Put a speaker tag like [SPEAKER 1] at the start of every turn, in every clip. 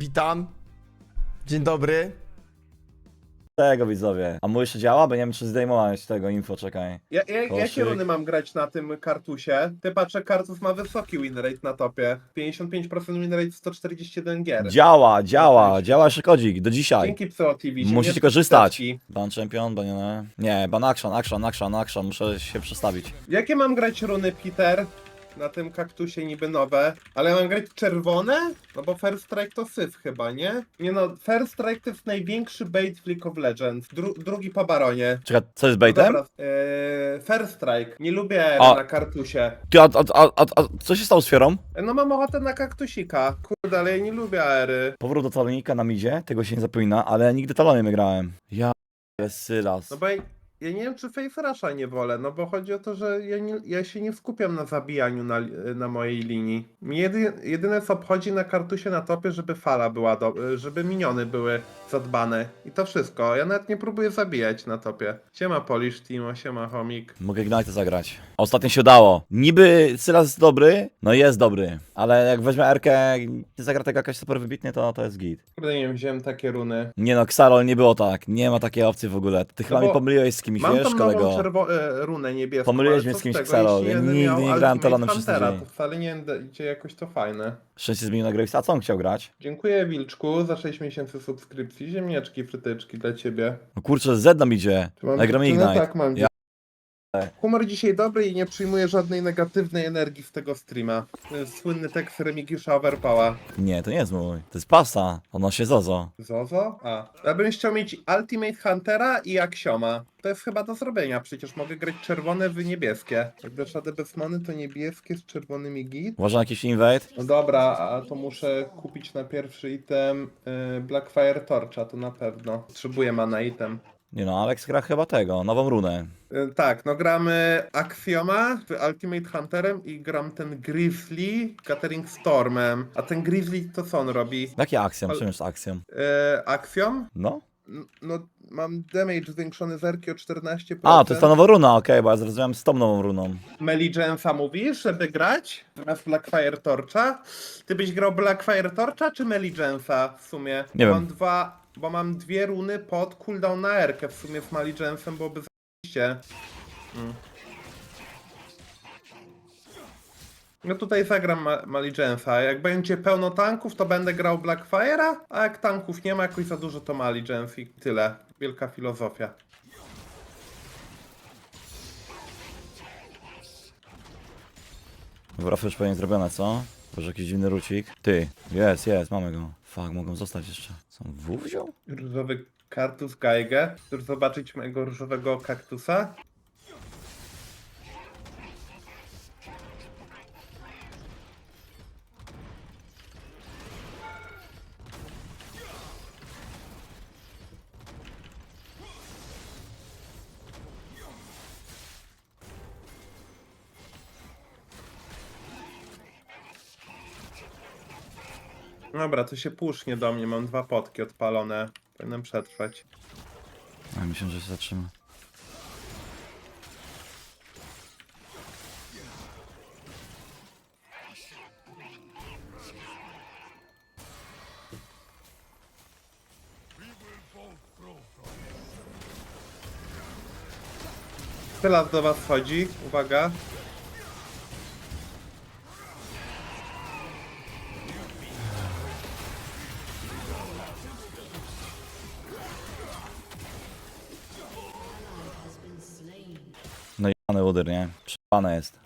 [SPEAKER 1] Witam. Dzień dobry.
[SPEAKER 2] Tego widzowie. A mój jeszcze działa? Bo nie wiem czy zdejmowałeś tego info, czekaj.
[SPEAKER 3] Ja, ja, jakie
[SPEAKER 2] Koszyk.
[SPEAKER 3] runy mam grać na tym kartusie? Ty patrzę, kartus ma wysoki win rate na topie. 55% win rate 141 gier.
[SPEAKER 2] Działa, działa, działa jeszcze kodzik, do dzisiaj.
[SPEAKER 3] Dzięki Pseo TV.
[SPEAKER 2] Musicie korzystać. Ban champion, ban nie. Nie, ban action, action, action, action, muszę się przestawić.
[SPEAKER 3] Jakie mam grać runy, Peter? Na tym kaktusie niby nowe. Ale mam grać czerwone? No bo First Strike to syf chyba, nie? Nie no, First Strike to jest największy bait w League of Legends. Dru drugi po baronie.
[SPEAKER 2] Czekaj, co jest
[SPEAKER 3] No
[SPEAKER 2] baitem?
[SPEAKER 3] dobra, eee, First Strike. Nie lubię
[SPEAKER 2] A.
[SPEAKER 3] na kartusie.
[SPEAKER 2] Ty, a, a, a, a, a co się stało z Fiorą?
[SPEAKER 3] No mam ochotę na kaktusika. Kurde, ale ja nie lubię aery.
[SPEAKER 2] Powrót do talonika na midzie, tego się nie zapomina, ale nigdy talonem nie grałem. Ja, Sylas.
[SPEAKER 3] No bo ja nie wiem, czy Face Rusha nie wolę, no bo chodzi o to, że ja, nie, ja się nie skupiam na zabijaniu na, na mojej linii. Mnie jedy, jedyne co obchodzi na kartusie na topie, żeby fala była, do, żeby miniony były zadbane. I to wszystko. Ja nawet nie próbuję zabijać na topie. Siema Polish Timo, siema Homik.
[SPEAKER 2] Mogę Ignite zagrać. Ostatnio się udało. Niby Sylas jest dobry, no jest dobry, ale jak weźmie Erkę nie zagra tego jakaś super wybitnie, to, to jest git.
[SPEAKER 3] Kurde, nie wiem, wziąłem takie runy.
[SPEAKER 2] Nie no, Xarol nie było tak, nie ma takiej opcji w ogóle. Ty chyba
[SPEAKER 3] bo
[SPEAKER 2] mi pomyliłeś z kimś,
[SPEAKER 3] Mam
[SPEAKER 2] wiesz, kolego.
[SPEAKER 3] czerwo- e, runę niebieską.
[SPEAKER 2] Pomyliłeś
[SPEAKER 3] ale
[SPEAKER 2] mnie
[SPEAKER 3] co
[SPEAKER 2] z kimś
[SPEAKER 3] tego,
[SPEAKER 2] Xero,
[SPEAKER 3] jeśli
[SPEAKER 2] ja
[SPEAKER 3] jeden
[SPEAKER 2] nigdy
[SPEAKER 3] miał
[SPEAKER 2] nie grałem
[SPEAKER 3] Ultimate
[SPEAKER 2] talonem przez
[SPEAKER 3] Huntera,
[SPEAKER 2] tydzień.
[SPEAKER 3] To wcale nie będzie jakoś to fajne.
[SPEAKER 2] Szczęście zmienił na Gravesa, a co on chciał grać?
[SPEAKER 3] Dziękuję Wilczku za 6 miesięcy subskrypcji. Ziemniaczki, frytyczki dla ciebie.
[SPEAKER 2] No kurczę, Z nam idzie.
[SPEAKER 3] Mam
[SPEAKER 2] Ale gramy? Ignite.
[SPEAKER 3] Tak, mam.
[SPEAKER 2] Ja-
[SPEAKER 3] Humor dzisiaj dobry i nie przyjmuję żadnej negatywnej energii z tego streama. Słynny tekst Remigiusza Overpała.
[SPEAKER 2] Nie, to nie jest mój. To jest pasa. Ono się zozo.
[SPEAKER 3] Zozo? A. Ja bym chciał mieć Ultimate Huntera i Axioma. To jest chyba do zrobienia, przecież mogę grać czerwone w niebieskie. Jak dasz radę bez many, to niebieskie z czerwonymi git.
[SPEAKER 2] Na jakiś invade?
[SPEAKER 3] No dobra, a to muszę kupić na pierwszy item y, Blackfire Torcha, to na pewno. Potrzebuję mana item.
[SPEAKER 2] Nie no, Alex gra chyba tego, nową runę.
[SPEAKER 3] Y, Tak, no gramy Axioma z Ultimate Hunterem i gram ten Grizzly Gathering Stormem. A ten Grizzly to co on robi?
[SPEAKER 2] Jaki akcją?
[SPEAKER 3] Ale-
[SPEAKER 2] Czym jest akcją?
[SPEAKER 3] E, Axiom?
[SPEAKER 2] No?
[SPEAKER 3] N- No, mam damage zwiększony z erki o 14%.
[SPEAKER 2] A, to jest ta nowa runa, okej, bo ja zrozumiałem z tą nową runą.
[SPEAKER 3] Meligensa mówisz, żeby grać? Zamiast Blackfire Torcha? Ty byś grał Blackfire Torcha czy Meligensa w sumie?
[SPEAKER 2] Nie
[SPEAKER 3] Bo
[SPEAKER 2] wiem.
[SPEAKER 3] Mam dwa, bo mam dwie runy pod cooldown na erkę. W sumie z Meligensem byłoby zajebiście. Mm. No tutaj zagram Ma Maligensa. Jak będzie pełno tanków, to będę grał Blackfire'a, a jak tanków nie ma jakoś za dużo, to Maligens i tyle. Wielka filozofia.
[SPEAKER 2] Wrafy już pewnie zrobione, co? Może jakiś dziwny rucik. Ty, jest, jest, mamy go. Fuck, mogą zostać jeszcze. On W wziął?
[SPEAKER 3] Różowy kaktus Gaigę. Chcesz zobaczyć mojego różowego kaktusa? Dobra, to się pusznie do mnie. Mam dwa potki odpalone. Powinienem przetrwać.
[SPEAKER 2] A, myślę, że się zatrzyma.
[SPEAKER 3] Sylas do was wchodzi. Uwaga.
[SPEAKER 2] Udyr, nie? Jest.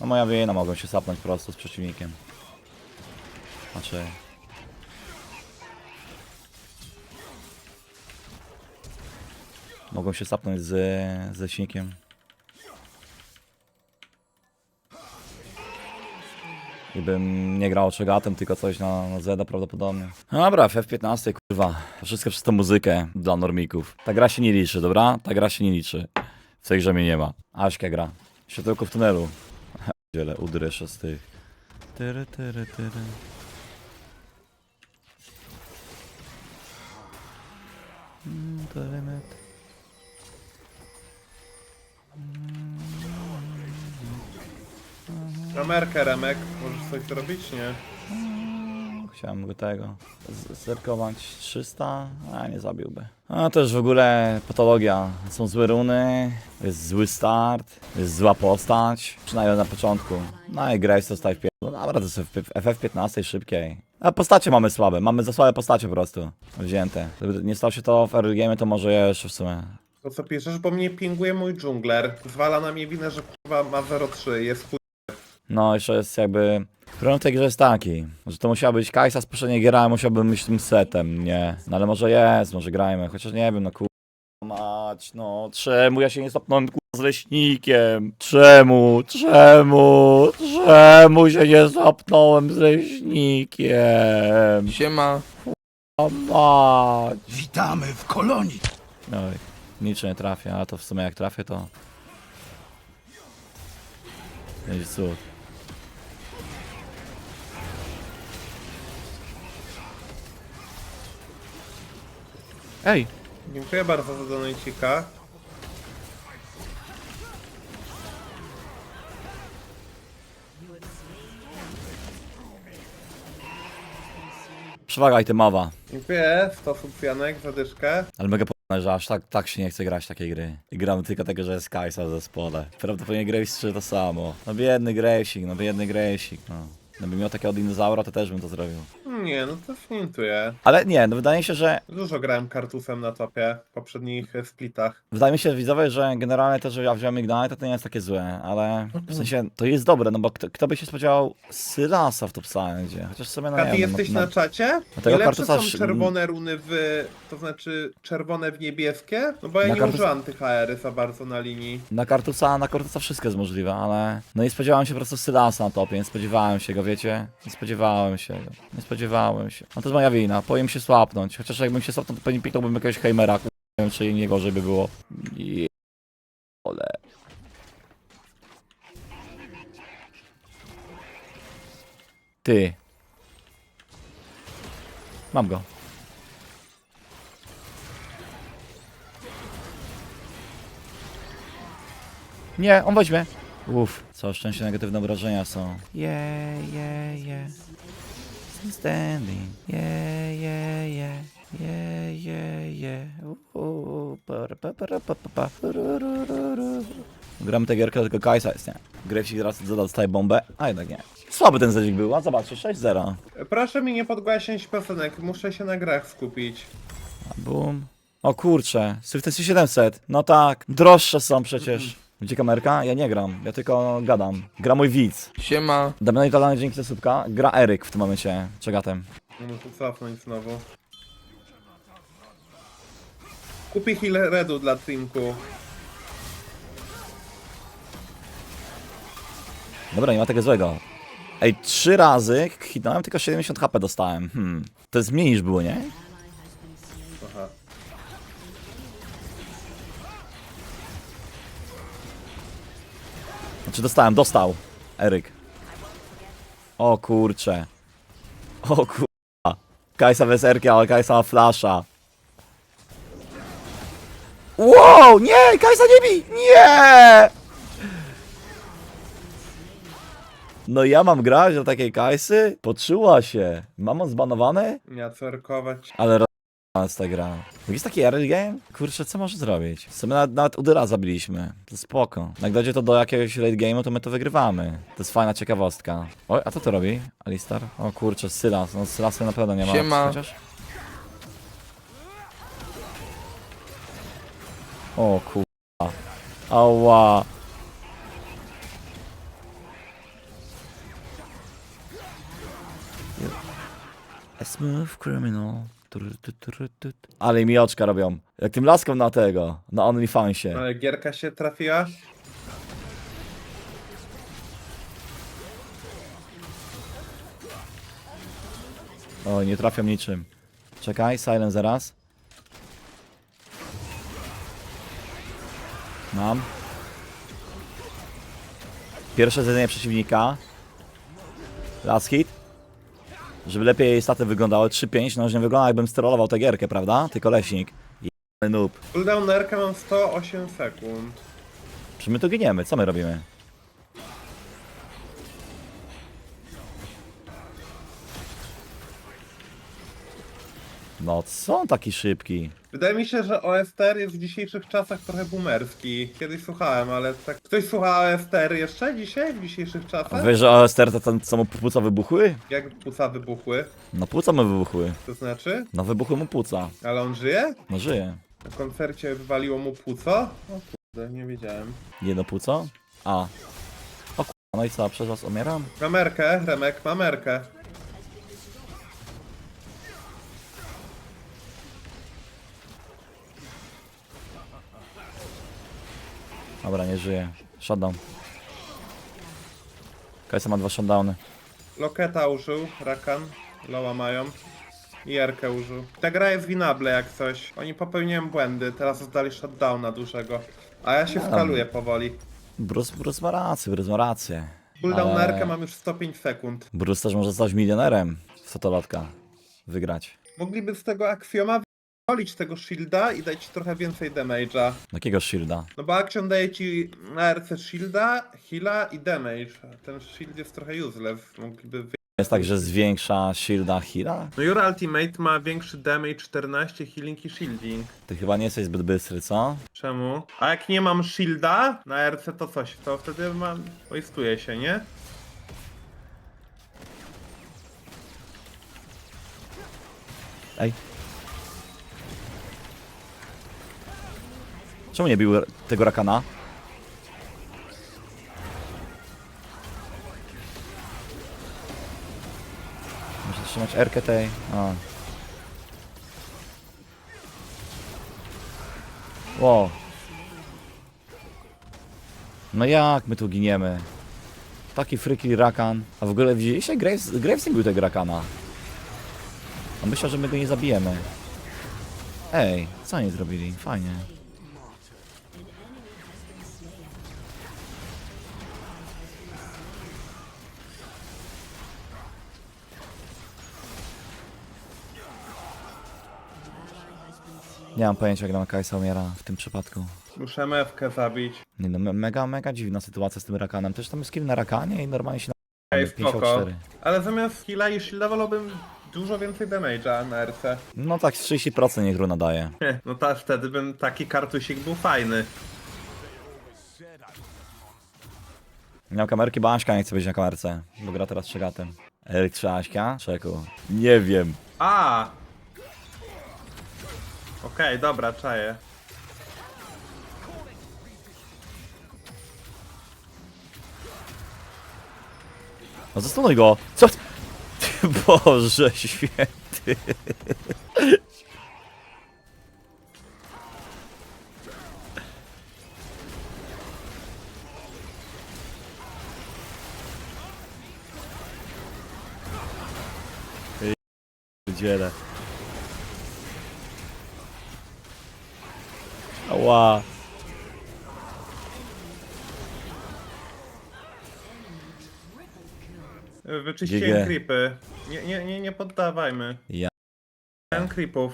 [SPEAKER 2] No moja wina, mogą się sapnąć prosto z przeciwnikiem. Znaczy... Mogą się sapnąć z, ze śnikiem. I bym nie grał czegatem, tylko coś na, na Zeda prawdopodobnie. No dobra, w F15, kurwa. Wszystko przez tę muzykę dla normików. Ta gra się nie liczy, dobra? Ta gra się nie liczy. W tej grze mnie nie ma. Aśka gra. Światełko w tunelu. Dziele, udry jeszcze z tych. Tyry, tyry, tyry. Mm, to limit.
[SPEAKER 3] Ramerkę, Remek. Możesz coś zrobić? Nie.
[SPEAKER 2] Chciałem go tego zerkować 300, a nie zabiłby. A już w ogóle patologia. Są złe runy, jest zły start, jest zła postać, przynajmniej na początku. No i Grace zostaje w pier... No dobra, to jest w FF15 szybkiej. A postacie mamy słabe, mamy za słabe postacie po prostu wzięte. Gdyby nie stało się to w early game, to może jeszcze w sumie.
[SPEAKER 3] To co piszesz, bo mnie pinguje mój dżungler. Zwala na mnie winę, że kurwa ma 0,3, jest chuj.
[SPEAKER 2] No, jeszcze jest jakby... Problem w tej grze jest taki, że to musiała być Kajsa z poprzedniej a musiałbym być tym setem, nie? No ale może jest, może grajmy, chociaż nie wiem, no kur... Mać, no, czemu ja się nie stopnąłem kur... z leśnikiem? Czemu, czemu, czemu się nie stopnąłem z leśnikiem?
[SPEAKER 1] Siema.
[SPEAKER 2] A mać.
[SPEAKER 4] Witamy w kolonii.
[SPEAKER 2] Oj, nic nie trafię, a to w sumie jak trafię to... Będzie cud. Ej!
[SPEAKER 3] Dziękuję bardzo za donajcika.
[SPEAKER 2] Przewaga itemowa.
[SPEAKER 3] Dziękuję, 100 subcjanek za dyszkę.
[SPEAKER 2] Ale mega podobne, że aż tak, tak się nie chce grać takiej gry. I gram tylko tego, że jest Kajsa w zespole. Prawdopodobnie Graves 3 to samo. No biedny Gravesik, no biedny Gravesik, no. Gdybym miał takiego dinozaura, to też bym to zrobił.
[SPEAKER 3] Nie, no to flintuję.
[SPEAKER 2] Ale nie, no wydaje mi się, że
[SPEAKER 3] Dużo grałem kartusem na topie w poprzednich e, splitach.
[SPEAKER 2] Wydaje mi się, widzowie, że generalnie to, że ja wziąłem Ignite, to nie jest takie złe, ale w sensie to jest dobre, no bo kto, kto by się spodziewał Sylasa w top Sandzie? Chociaż sobie no nie
[SPEAKER 3] Katy,
[SPEAKER 2] wiem,
[SPEAKER 3] jesteś
[SPEAKER 2] no,
[SPEAKER 3] na czacie?
[SPEAKER 2] tego
[SPEAKER 3] Ile lepsze
[SPEAKER 2] kartusa
[SPEAKER 3] są
[SPEAKER 2] sz-
[SPEAKER 3] czerwone runy w... to znaczy czerwone w niebieskie? No bo ja
[SPEAKER 2] Na
[SPEAKER 3] nie
[SPEAKER 2] kartus-
[SPEAKER 3] używam tych AR za bardzo na linii.
[SPEAKER 2] Na Kartusa, na Kartusa wszystko jest możliwe, ale no nie spodziewałem się po prostu Sylasa na topie, nie spodziewałem się go, wiecie? Nie spodziewałem się nie spodziewałem się. No to jest moja wina, powinien się słapnąć, chociaż jakbym się słapnął, to pewnie piknąłbym jakiegoś Heimera, nie wiem czy nie gorzej by było. Je... Ole. Ty. Mam go. Nie, on weźmie. Uff, całe szczęście negatywne wrażenia są. Yeah, yeah, yeah. Standing. Yeah, yeah, yeah. Yeah, yeah, yeah. Uhu, para, pa, para, pa, pa, pa. Ru, ru, ru, ru. Gramy tę gierkę, tylko Kajsa jest, nie. Grefsik zaraz dostaje bombę, a jednak nie. Słaby ten zedzik był, a zobaczcie, 6-0.
[SPEAKER 3] E, Proszę mi nie podgłaśniać piosenek, muszę się na grach skupić.
[SPEAKER 2] Bum. O kurcze, Swiftness 700. No tak, droższe są przecież. Gdzie kamerka? Ja nie gram, ja tylko gadam. Gra mój widz.
[SPEAKER 1] Siema.
[SPEAKER 2] Damian Italany dzięki za słupka. Gra Eryk w tym momencie, czegatem.
[SPEAKER 3] No Muszę cofnąć znowu. Kupi heal redu dla Trimku.
[SPEAKER 2] Dobra, nie ma tego złego. Ej, trzy razy hitnąłem, tylko 70 HP dostałem. Hmm. To jest mniej niż było, nie? Znaczy dostałem, dostał. Eryk. O kurcze. O kurwa. Kajsa bez Erki, ale Kajsa ma flasza. Wow, nie! Kajsa nie bij! Nie! No ja mam grać do takiej Kajsy? Poczuła się. Mam on zbanowany?
[SPEAKER 3] Miała cerkować.
[SPEAKER 2] Ale z ta gra. Jak jest taki early game? Kurczę, co może zrobić? W sumie nawet, nawet Udyra zabiliśmy. To spoko. Jak dojdzie to do jakiegoś late game'u, to my to wygrywamy. To jest fajna ciekawostka. Oj, a co to robi? Alistar? O kurczę, Sylas. No Sylasy na pewno nie ma.
[SPEAKER 1] Siema.
[SPEAKER 2] Chociaż? O kurwa. Ała. A smooth criminal. Ale mi oczka robią. Jak tym laskom na tego, na OnlyFansie.
[SPEAKER 3] Ale gierka się trafiła.
[SPEAKER 2] Oj, nie trafiam niczym. Czekaj, silent zaraz. Mam. Pierwsze zjedzenie przeciwnika. Last hit. Żeby lepiej staty wyglądały. 3-5, no już nie wygląda jakbym sterolował tę gierkę, prawda? Tylko leśnik. Jebany noob.
[SPEAKER 3] Cooldown na Erkę mam 108 sekund.
[SPEAKER 2] Czy my tu giniemy? Co my robimy? No co on taki szybki?
[SPEAKER 3] Wydaje mi się, że OSTR jest w dzisiejszych czasach trochę boomerski. Kiedyś słuchałem, ale tak... Ktoś słucha OSTR jeszcze dzisiaj, w dzisiejszych
[SPEAKER 2] A
[SPEAKER 3] czasach?
[SPEAKER 2] wiesz, że OSTR to ten, co mu płuca wybuchły?
[SPEAKER 3] Jak płuca wybuchły,
[SPEAKER 2] No płuca mu wybuchły.
[SPEAKER 3] to znaczy?
[SPEAKER 2] No wybuchły mu płuca.
[SPEAKER 3] Ale on żyje?
[SPEAKER 2] No żyje.
[SPEAKER 3] Na koncercie wywaliło mu płuco? O kurde, nie wiedziałem.
[SPEAKER 2] Jedno płuco? A. O k***a, no i co, przez was umieram?
[SPEAKER 3] Mamerkę, Remek, mamerkę.
[SPEAKER 2] Dobra, nie żyje. Shutdown. Kajsa ma dwa shutdowny.
[SPEAKER 3] Loketa użył, Rakan, Loa mają. I Jerkę użył. Ta gra jest winable jak coś. Oni popełniłem błędy, teraz zdali shutdowna dużego. A ja się skaluję powoli.
[SPEAKER 2] Bruce, Bruce ma rację, Bruce ma rację.
[SPEAKER 3] Cooldown na Erkę mam już 105 sekund.
[SPEAKER 2] Bruce też może zostać milionerem w fotolatka. Wygrać.
[SPEAKER 3] Mogliby z tego Axioma wyolić tego shielda i dać ci trochę więcej damage'a.
[SPEAKER 2] Jakiego shielda?
[SPEAKER 3] No bo Action daje ci na RC shielda, heala i damage. A Ten shield jest trochę useless. Mogliby wy...
[SPEAKER 2] Jest tak, że zwiększa shielda heala?
[SPEAKER 3] No Your Ultimate ma większy damage 14, healing i shielding.
[SPEAKER 2] Ty chyba nie jesteś zbyt bystry, co?
[SPEAKER 3] Czemu? A jak nie mam shielda na RC to coś, to wtedy mam... Waste'uje się, nie?
[SPEAKER 2] Ej. Czemu nie bił tego rakana? Muszę trzymać R tej. A. Wow. No jak my tu giniemy? Taki freaky rakan. A w ogóle widzieliście? Graves, Graves był tego rakana. A myślał, że my go nie zabijemy. Ej, co oni zrobili? Fajnie. Nie mam pojęcia, jak nam Kajsa umiera w tym przypadku.
[SPEAKER 3] Muszę mewkę zabić.
[SPEAKER 2] Nie no, me- mega, mega dziwna sytuacja z tym rakanem. Też tam jest kill na rakanie i normalnie się na...
[SPEAKER 3] Ej,
[SPEAKER 2] 5
[SPEAKER 3] spoko.
[SPEAKER 2] 4.
[SPEAKER 3] Ale zamiast heala i shielda wolałbym dużo więcej damage'a na RC.
[SPEAKER 2] No tak, z 30% niech runa daje.
[SPEAKER 3] No to wtedy bym taki kartusik był fajny.
[SPEAKER 2] Miał kamerki, bo Aśka nie chce być na kamerce, bo gra teraz trzegatem. Eryk czy Aśka? Czeku. Nie wiem.
[SPEAKER 3] A! Okej, dobra, czaję.
[SPEAKER 2] No zastanuj go! Co? ty- Boże święty. Dziele. Ała.
[SPEAKER 3] Wyczyściłem
[SPEAKER 2] GG.
[SPEAKER 3] creepy. Nie, nie, nie, nie poddawajmy.
[SPEAKER 2] Ja.
[SPEAKER 3] Miałem creepów.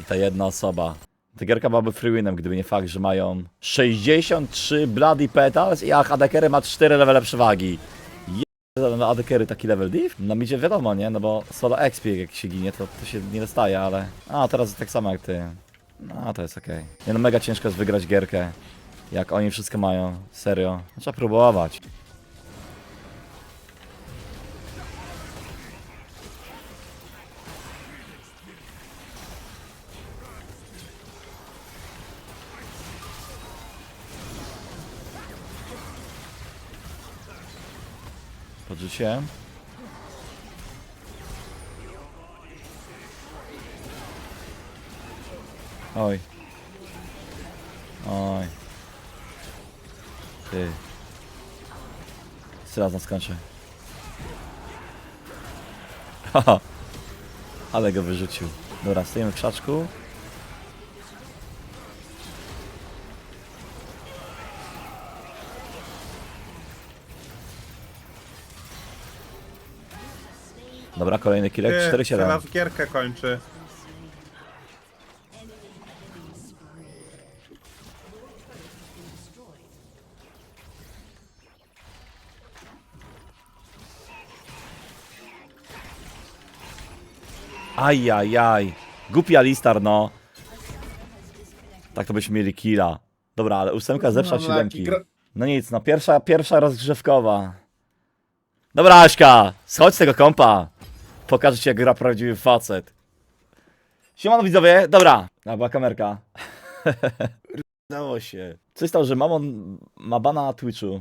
[SPEAKER 2] I ta jedna osoba. Ta gierka byłaby free winem, gdyby nie fakt, że mają 63 Bloody Petals i ach, Adekery ma 4 levele przewagi. Je- na Adekery taki level div? No mi się wiadomo, nie? No bo solo XP jak się ginie, to, to się nie dostaje, ale... A, teraz tak samo jak ty. No, to jest okej. Nie no, mega ciężko jest wygrać gierkę. Jak oni wszystko mają. Serio. No, trzeba próbować. Podrzuciłem. Oj. Oj. Ty. Teraz nas skończy. Haha. Ale go wyrzucił. Dobra, stoimy w krzaczku. Dobra, kolejny killek,
[SPEAKER 3] Ty,
[SPEAKER 2] 4-7.
[SPEAKER 3] Teraz gierkę kończy.
[SPEAKER 2] Ajajaj. Głupi Alistar, no. Tak to byśmy mieli killa. Dobra, ale ósemka zepsza
[SPEAKER 3] No,
[SPEAKER 2] siódemki. No nic, no pierwsza, pierwsza rozgrzewkowa. Dobra, Aśka, schodź z tego kompa. Pokażę ci, jak gra prawdziwy facet. Siemano widzowie, dobra. A, była kamerka. Udało się. Coś stało, że Mamon ma bana na Twitchu.